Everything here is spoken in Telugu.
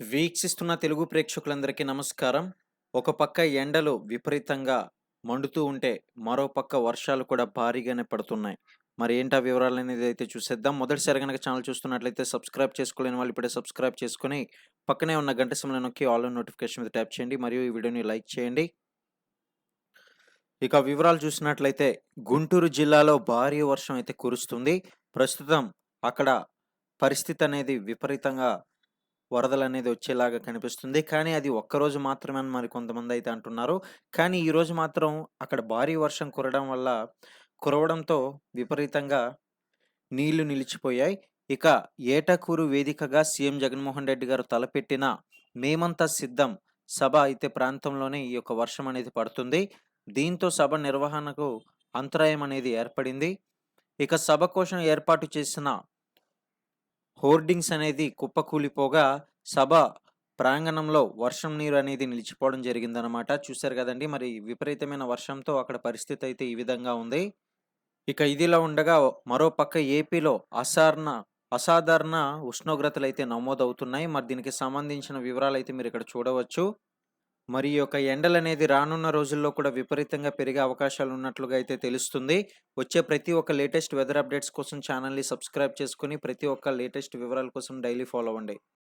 వీక్షిస్తున్న తెలుగు ప్రేక్షకులందరికీ నమస్కారం. ఒక పక్క ఎండలు విపరీతంగా మండుతూ ఉంటే, మరో పక్క వర్షాలు కూడా భారీగానే పడుతున్నాయి. మరి ఏంటా వివరాలు అనేది అయితే చూసేద్దాం. మొదటిసారి గనక ఛానల్ చూస్తున్నట్లయితే సబ్స్క్రైబ్ చేసుకోలేని వాళ్ళు ఇప్పుడే సబ్స్క్రైబ్ చేసుకుని పక్కనే ఉన్న గంట సమయంలో నొక్కి ఆల్ నోటిఫికేషన్ మీద ట్యాప్ చేయండి. మరియు ఈ వీడియోని లైక్ చేయండి. ఇక వివరాలు చూసినట్లయితే గుంటూరు జిల్లాలో భారీ వర్షం అయితే కురుస్తుంది. ప్రస్తుతం అక్కడ పరిస్థితి అనేది విపరీతంగా వరదలు అనేది వచ్చేలాగా కనిపిస్తుంది. కానీ అది ఒక్కరోజు మాత్రమే అని మరి కొంతమంది అయితే అంటున్నారు. కానీ ఈరోజు మాత్రం అక్కడ భారీ వర్షం కురడం వల్ల కురవడంతో విపరీతంగా నీళ్ళు నిలిచిపోయాయి. ఇక ఏటకూరు వేదికగా సీఎం జగన్మోహన్ రెడ్డి గారు తలపెట్టిన మేమంతా సిద్ధం సభ అయితే ప్రాంతంలోనే ఈ యొక్క వర్షం అనేది పడుతుంది. దీంతో సభ నిర్వహణకు అంతరాయం అనేది ఏర్పడింది. ఇక సభ కోసం ఏర్పాటు చేసిన హోర్డింగ్స్ అనేది కుప్పకూలిపోగా సభ ప్రాంగణంలో వర్షం నీరు అనేది నిలిచిపోవడం జరిగిందనమాట. చూశారు కదండి మరి విపరీతమైన వర్షంతో అక్కడ పరిస్థితి అయితే ఈ విధంగా ఉంది. ఇక ఇదిలా ఉండగా మరోపక్క ఏపీలో అసారణ అసాధారణ ఉష్ణోగ్రతలు అయితే నమోదవుతున్నాయి. మరి దీనికి సంబంధించిన వివరాలు అయితే మీరు ఇక్కడ చూడవచ్చు. మరి ఈ యొక్క ఎండలనేది రానున్న రోజుల్లో కూడా విపరీతంగా పెరిగే అవకాశాలు ఉన్నట్లుగా అయితే తెలుస్తుంది. వచ్చే ప్రతి ఒక్క లేటెస్ట్ వెదర్ అప్డేట్స్ కోసం ఛానల్‌ని సబ్స్క్రైబ్ చేసుకుని ప్రతి ఒక్క లేటెస్ట్ వివరాల కోసం డైలీ ఫాలో అవ్వండి.